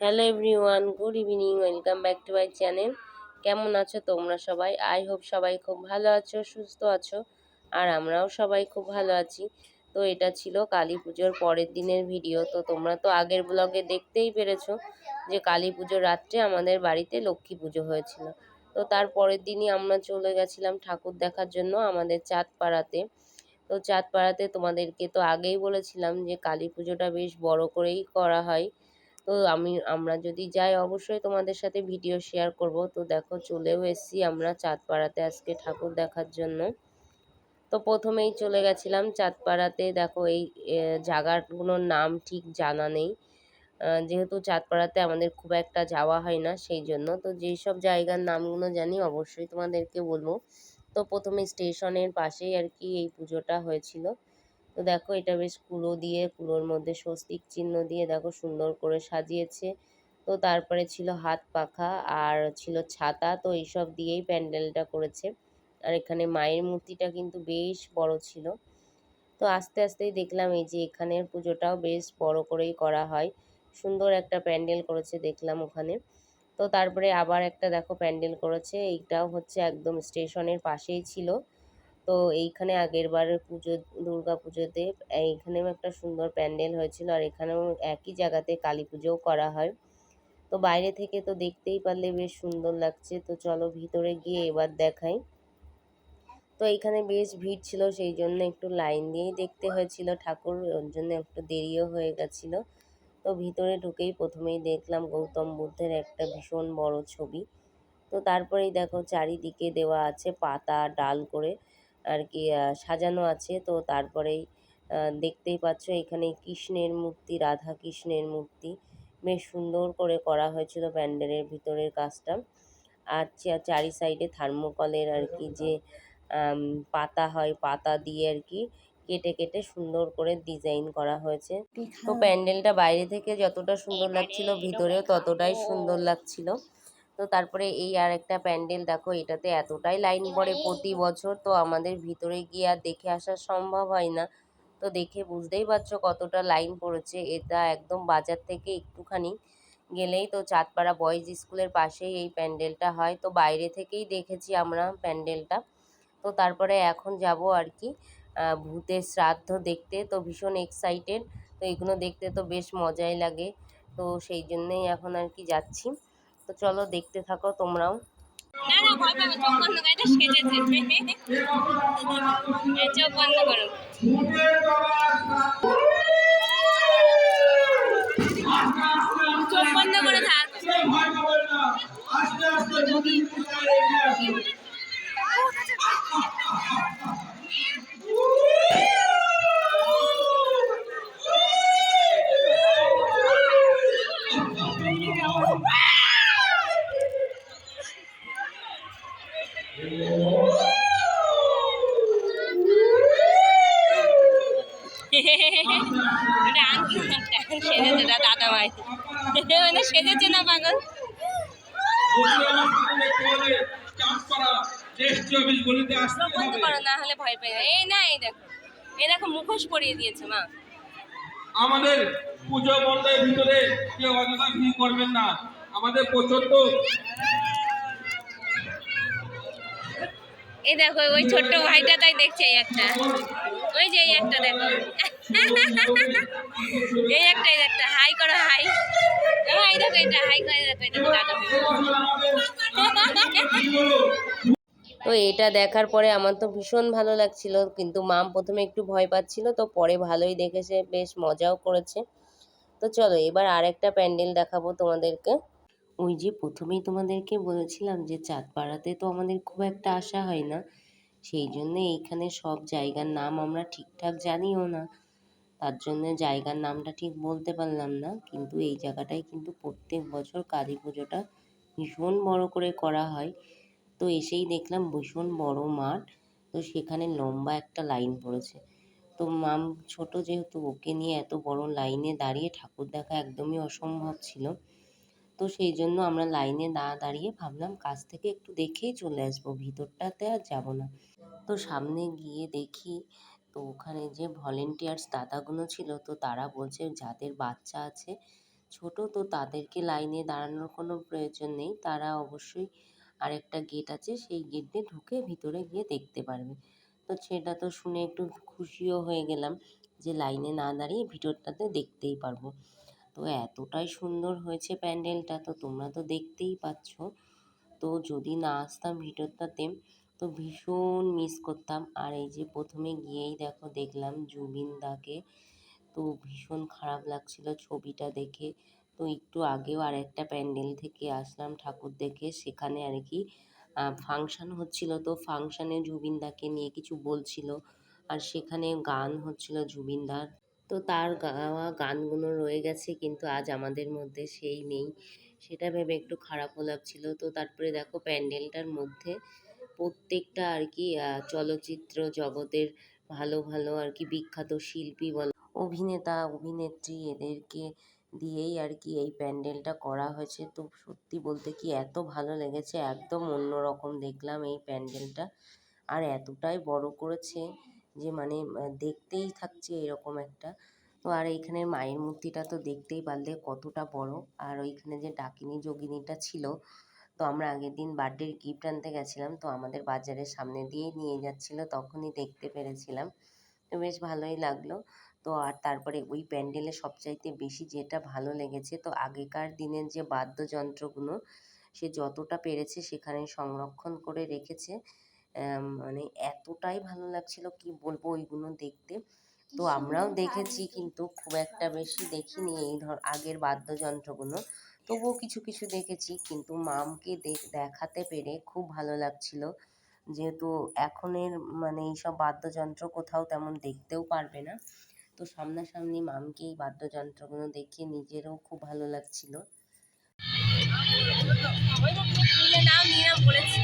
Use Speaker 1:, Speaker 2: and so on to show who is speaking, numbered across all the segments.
Speaker 1: Hello everyone good evening welcome back to my channel কেমন আছো তোমরা সবাই? আই হোপ সবাই খুব ভালো আছো, সুস্থ আছো, আর আমরাও সবাই খুব ভালো আছি। তো এটা ছিল কালী পুজোর পরের দিনের ভিডিও তো তোমরা তো আগের ব্লগে দেখতেই পেরেছ যে কালী পুজোর রাত্রে আমাদের বাড়িতে লক্ষ্মী পুজো হয়েছিল। তো তার পরের দিনই আমরা চলে গেছিলাম ঠাকুর দেখার জন্য আমাদের চাঁদপাড়াতে। তো চাঁদপাড়াতে তোমাদেরকে তো আগেই বলেছিলাম যে কালী পুজোটা বেশ বড় করেই করা হয়। তো আমি, আমরা যদি যাই অবশ্যই তোমাদের সাথে ভিডিও শেয়ার করব। তো দেখো চলেও এসেছি আমরা চাঁদপাড়াতে আজকে ঠাকুর দেখার জন্য। তো প্রথমেই চলে গেছিলাম চাঁদপাড়াতে। দেখো এই জায়গাগুলোর নাম ঠিক জানা নেই। যেহেতু চাঁদপাড়াতে আমাদের খুব একটা যাওয়া হয় না সেই জন্য। তো যেই সব জায়গার নামগুলো জানি অবশ্যই তোমাদেরকে বলব। তো প্রথমে স্টেশনের পাশেই আর কি এই পুজোটা হয়েছিল। তো দেখো এটা বেশ কুলো দিয়ে কুলোর মধ্যে স্বস্তিক চিহ্ন দিয়ে দেখো সুন্দর করে সাজিয়েছে। তো তারপরে ছিল হাত পাখা আর ছিল ছাতা, তো এইসব দিয়েই প্যান্ডেলটা করেছে। আর এখানে মায়ের মূর্তিটা কিন্তু বেশ বড় ছিল। তো আস্তে আস্তেই দেখলাম এই যে এখানের পুজোটাও বেশ বড় করেই করা হয়। সুন্দর একটা প্যান্ডেল করেছে দেখলাম ওখানে। তো তারপরে আবার একটা দেখো প্যান্ডেল করেছে, এইটাও হচ্ছে একদম স্টেশনের পাশেই ছিল। তো এইখানে আগের বারের পুজো, দুর্গা পুজোতে এইখানেও একটা সুন্দর প্যান্ডেল হয়েছিল আর এখানেও একই জায়গাতে কালী পুজোও করা হয়। তো বাইরে থেকে তো দেখতেই পারলে বেশ সুন্দর লাগছে। তো চলো ভিতরে গিয়ে এবার দেখাই। তো এইখানে বেশ ভিড় ছিল সেই জন্য একটু লাইন দিয়েই দেখতে হয়েছিল ঠাকুর, ওর জন্য একটু দেরিও হয়ে গেছিল। তো ভিতরে ঢুকেই প্রথমেই দেখলাম গৌতম বুদ্ধের একটা ভীষণ বড় ছবি। তো তারপরেই দেখো চারিদিকে দেওয়া আছে পাতা, ডাল করে। আর কি সাজানো আছে। তো তারপরেই দেখতেই পাচ্ছ এখানে কৃষ্ণের মূর্তি রাধা কৃষ্ণের মূর্তি। বেশ সুন্দর করে করা হয়েছিল প্যান্ডেলের ভিতরের কাজটা। আর চারি সাইডে থার্মোকলের আর কি যে পাতা হয় পাতা দিয়ে আর কি কেটে কেটে সুন্দর করে ডিজাইন করা হয়েছে। তো প্যান্ডেলটা বাইরে থেকে যতটা সুন্দর লাগছিল ভিতরেও ততটাই সুন্দর লাগছিল। তো তারপরে এই আর একটা প্যান্ডেল দেখো এটাতে এতটাই লাইন পড়ে প্রতি বছর তো আমাদের ভিতরে গিয়ে আর দেখে আসা সম্ভব হয় না। তো দেখে বুঝতেই পারছ কতটা লাইন পড়েছে এটা একদম বাজার থেকে একটুখানি গেলেই তো চাঁদপাড়া বয়েজ স্কুলের পাশেই এই প্যান্ডেলটা হয়। তো বাইরে থেকেই দেখেছি আমরা প্যান্ডেলটা। তো তারপরে এখন যাব আর কি ভূতের শ্রাদ্ধ দেখতে তো ভীষণ এক্সাইটেড তো এগুলো দেখতে তো বেশ মজাই লাগে। তো সেই জন্যেই এখন আর কি যাচ্ছি। তো চলো দেখতে থাকো তোমরাও।
Speaker 2: না না ভয় পাবে চোখ বন্ধ করে এটা সেজেছে চোখ বন্ধ করো। চোখ বন্ধ করে থাক।
Speaker 3: আস্তে আস্তে নদী
Speaker 2: ওটা আঙ্কি এখন সেজেছে না মানে সেজেছে না পাগল? না হলে ভয় পেয়ে। এই না এই দেখো। এই দেখো মুখোশ পরিয়ে দিয়েছে মা।
Speaker 3: আমাদের পুজো মণ্ডলের ভিতরে কেউ অযথা ভিড় করবেন না। আমাদের প্রচণ্ড
Speaker 2: এই দেখো ওই ছোট্ট ভাইটা তাই দেখছে একটা। ওই যে এই একটা দেখো। এই একটা এই একটা, হাই করো, হাই। দেখো, এটা, হাই করে দেখো, এটা দাদা।
Speaker 1: তো এটা দেখার পরে আমার তো ভীষণ ভালো লাগছিল, কিন্তু মাম প্রথমে একটু ভয় পাচ্ছিল, তো পরে ভালোই দেখেছে, বেশ মজাও করেছে। তো চলো, এবার আরেকটা প্যান্ডেল দেখাবো তোমাদেরকে। ওই যে প্রথমেই তোমাদেরকে বলেছিলাম যে চাঁদপাড়াতে তো আমাদের খুব একটা আশা হয় না, সেই জন্য এইখানে সব জায়গার নাম আমরা ঠিকঠাক জানিও না। তার জন্যে জায়গার নামটা ঠিক বলতে পারলাম না। কিন্তু এই জায়গাটায় কিন্তু প্রত্যেক বছর কালী পুজোটা ভীষণ বড় করে করা হয়। তো এসেই দেখলাম ভীষণ বড় মাঠ। তো সেখানে লম্বা একটা লাইন পড়েছে। তো মাম ছোট যেহেতু, ওকে নিয়ে এত বড় লাইনে দাঁড়িয়ে ঠাকুর দেখা একদমই অসম্ভব ছিল। তো সেই জন্য আমরা লাইনে না দাঁড়িয়ে ভাবলাম কাছ থেকে একটু দেখেই চলে আসব, ভিতরটাতে আর যাব না। তো সামনে গিয়ে দেখি তো ওখানে যে ভলেন্টিয়ার্স দাদাগুলো ছিল, তো তারা বলছে যাদের বাচ্চা আছে, ছোট, তো তাদেরকে লাইনে দাঁড়ানোর কোনো প্রয়োজন নেই। তারা অবশ্যই আরেকটা গেট আছে, সেই গেট দিয়ে ঢুকে ভিতরে গিয়ে দেখতে পারবে। তো সেটা তো শুনে একটু খুশিও হয়ে গেলাম যে লাইনে না দাঁড়িয়ে ভিতরটাতে দেখতেই পারব। তো এতটাই সুন্দর হয়েছে প্যান্ডেলটা, তো তোমরা তো দেখতেই পাচ্ছ। তো যদি না আসতাম ভিতরটাতে তো ভীষণ মিস করতাম। আর এই যে প্রথমে গিয়েই দেখো দেখলাম জুবিন দাকে। তো ভীষণ খারাপ লাগছিল ছবিটা দেখে। তো একটু আগেও আর একটা প্যান্ডেল থেকে আসলাম ঠাকুর দেখে। সেখানে আর কি ফাংশান হচ্ছিল। তো ফাংশানে জুবিনদাকে নিয়ে কিছু বলছিল। আর সেখানে গান হচ্ছিল জুবিনদার তো তার গাওয়া গানগুলো রয়ে গেছে কিন্তু আজ আমাদের মধ্যে সেই নেই। সেটা ভেবে একটু খারাপও লাগছিল। তো তারপরে দেখো প্যান্ডেলটার মধ্যে প্রত্যেকটা আর কি চলচ্চিত্র জগতের ভালো ভালো আর কি বিখ্যাত শিল্পী বল, অভিনেতা, অভিনেত্রী এদেরকে দিয়েই আর কি এই প্যান্ডেলটা করা হয়েছে। তো সত্যি বলতে কি এত ভালো লেগেছে, একদম অন্যরকম দেখলাম এই প্যান্ডেলটা। আর এতটাই বড় করেছে যে মানে দেখতেই থাকছে এরকম একটা। তো আর এইখানে মায়ের মূর্তিটা তো দেখতেই পারলে কতটা বড়। আর ওইখানে যে ডাকিনী যোগিনীটা ছিল তো আমরা আগের দিন বার্থডের গিফট আনতে গেছিলাম তো আমাদের বাজারের সামনে দিয়েই নিয়ে যাচ্ছিল তখনই দেখতে পেরেছিলাম। তো বেশ ভালোই লাগল। তো আর তারপরে ওই প্যান্ডেলে সবচাইতে বেশি যেটা ভালো লেগেছে তো আগেকার দিনের যে বাদ্যযন্ত্রগুলো সে যতটা পেরেছে সেখানে সংরক্ষণ করে রেখেছে। মানে এতটাই ভালো লাগছিল কি বলব ওইগুলো দেখতে। তো আমরাও দেখেছি কিন্তু খুব একটা বেশি দেখিনি এই ধর আগের বাদ্যযন্ত্রগুলো। তবুও কিছু কিছু দেখেছি। কিন্তু মামকে দেখ- দেখাতে পেরে খুব ভালো লাগছিল। যেহেতু এখনের মানে এইসব বাদ্যযন্ত্র কোথাও তেমন দেখতেও পারবে না। তো সামনাসামনি মামকে এই বাদ্যযন্ত্রগুলো দেখে নিজেরও খুব ভালো লাগছিল।
Speaker 2: নাও বলেছি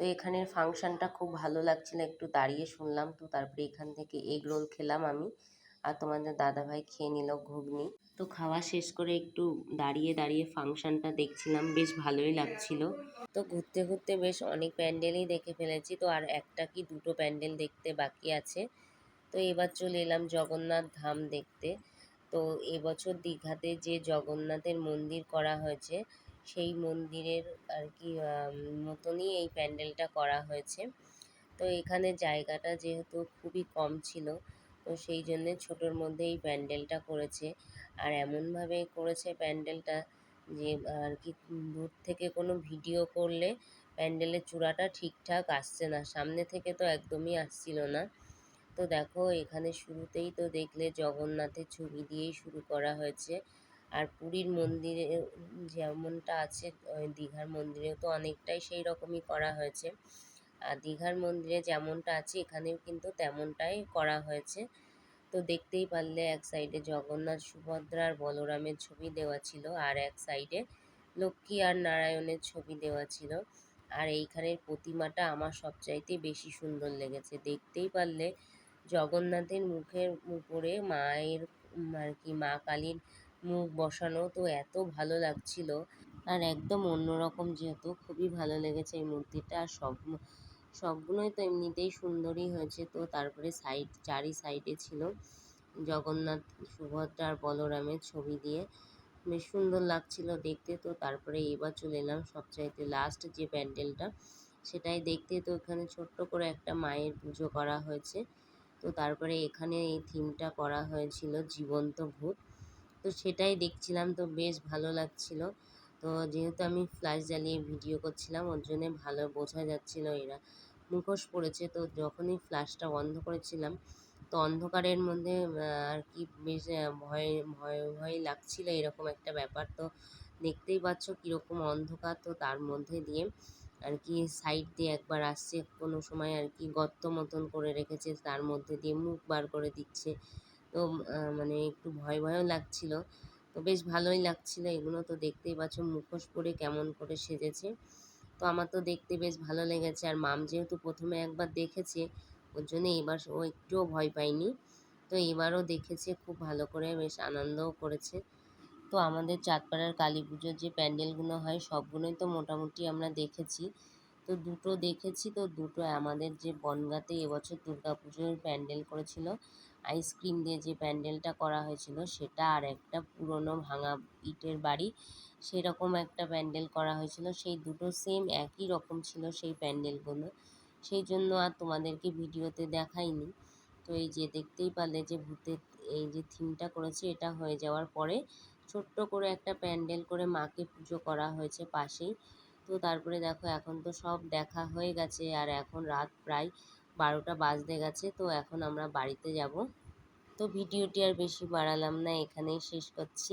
Speaker 1: তো এখানের ফাংশনটা খুব ভালো লাগছিল, একটু দাঁড়িয়ে শুনলাম তো, তারপরে এখান থেকে এগ রোল খেলাম আমি আর তোমাদের দাদাভাই খেয়ে নিল ঘুগনি। তো খাওয়া শেষ করে একটু দাঁড়িয়ে দাঁড়িয়ে ফাংশনটা দেখছিলাম, বেশ ভালোই লাগছিল। তো ঘুরতে ঘুরতে বেশ অনেক প্যান্ডেলই দেখে ফেলেছি তো, আর একটা কি দুটো প্যান্ডেল দেখতে বাকি আছে। তো এবার চলে এলাম জগন্নাথ ধাম দেখতে। তো এবছর দীঘাতে যে জগন্নাথের মন্দির করা হয়েছে সেই মন্দিরের আর কি মতনই এই প্যান্ডেলটা করা হয়েছে। তো এখানে জায়গাটা যেহেতু খুবই কম ছিল, তো সেই জন্যে ছোটোর মধ্যে এই প্যান্ডেলটা করেছে। আর এমনভাবে করেছে প্যান্ডেলটা যে আর কি দূর থেকে কোনো ভিডিও করলে প্যান্ডেলের চূড়াটা ঠিকঠাক আসছে না। সামনে থেকে তো একদমই আসছিল না। তো দেখো, এখানে শুরুতেই তো দেখলে জগন্নাথের ছবি দিয়েই শুরু করা হয়েছে। আর পুরীর মন্দিরে যেমনটা আছে দীঘার মন্দিরেও তো অনেকটাই সেই রকমই করা হয়েছে। আর দীঘার মন্দিরে যেমনটা আছে এখানেও কিন্তু তেমনটাই করা হয়েছে। তো দেখতেই পারলে এক সাইডে জগন্নাথ সুভদ্রা আর বলরামের ছবি দেওয়া ছিল আর এক সাইডে লক্ষ্মী আর নারায়ণের ছবি দেওয়া ছিল। আর এইখানের প্রতিমাটা আমার সবচাইতে বেশি সুন্দর লেগেছে। দেখতেই পারলে জগন্নাথের মুখের উপরে মায়ের আর কি মা কালীর মুখ বসানো তো এত ভালো লাগছিল। আর একদম অন্যরকম যেহেতু খুবই ভালো লেগেছে এই মূর্তিটা। আর সব সবগুলোই তো এমনিতেই সুন্দরই হয়েছে। তো তারপরে সাইড চারি সাইডে ছিল জগন্নাথ সুভদ্রা আর বলরামের ছবি দিয়ে। বেশ সুন্দর লাগছিল দেখতে। তো তারপরে এবার চলে এলাম সবচাইতে লাস্ট যে প্যান্ডেলটা, সেটাই দেখতে। তো এখানে ছোট্ট করে একটা মায়ের পুজো করা হয়েছে। তো তারপরে এখানে এই থিমটা করা হয়েছিল জীবন্ত ভূত। তো সেটাই দেখছিলাম, তো বেশ ভালো লাগছিল। তো যেহেতু আমি ফ্ল্যাশ জ্বালিয়ে ভিডিও করছিলাম, ওর জন্যে ভালো বোঝা যাচ্ছিল এরা। মুখোশ পড়েছে, তো যখনই ফ্ল্যাশটা বন্ধ করেছিলাম, তো অন্ধকারের মধ্যে আর কি বেশ ভয় ভয় ভয় লাগছিল এরকম একটা ব্যাপার। তো দেখতেই পাচ্ছ কীরকম অন্ধকার, তো তার মধ্যে দিয়ে আর কি সাইড দিয়ে একবার আসছে, কোনো সময় আর কি গর্ত মতন করে রেখেছে, তার মধ্যে দিয়ে মুখ বার করে দিচ্ছে। তো মানে একটু ভয় ভয়ও লাগছিল। তো বেশ ভালোই লাগছিল। এগুলো তো দেখতেই পাচ্ছ মুখোশ পরে কেমন করে সেজেছে। তো আমার তো দেখতে বেশ ভালো লেগেছে। আর মাম যেহেতু প্রথমে একবার দেখেছে, ওর জন্য এবার ও একটুও ভয় পায়নি। তো এবারও দেখেছে, খুব ভালো করে বেশ আনন্দও করেছে। তো আমাদের চাঁদপাড়ার কালী পুজোর যে প্যান্ডেলগুলো হয়, সবগুলোই তো মোটামুটি আমরা দেখেছি। তো দুটো দেখেছি। তো দুটো আমাদের যে বনগাঁতে এবছর দুর্গা পুজোর প্যান্ডেল করেছিল আইসক্রিম দিয়ে যে প্যান্ডেলটা করা হয়েছিল, সেটা আর একটা পুরনো ভাঙা ইটের বাড়ি, সেরকম একটা প্যান্ডেল করা হয়েছিল। সেই দুটো সেম একই রকম ছিল সেই প্যান্ডেলগুলো। সেই জন্য আর তোমাদেরকে ভিডিওতে দেখাইনি। তো এই যে দেখতেই পারলে যে ভূতের এই যে থিমটা করেছে, এটা হয়ে যাওয়ার পরে ছোট্ট করে একটা প্যান্ডেল করে মাকে পুজো করা হয়েছে পাশেই। তো তারপরে দেখো এখন তো সব দেখা হয়ে গেছে, আর এখন রাত প্রায় বারোটা বাজতে গেছে, তো এখন আমরা বাড়িতে যাব। তো ভিডিওটি আর বেশি বাড়ালাম না, এখানেই শেষ করছি।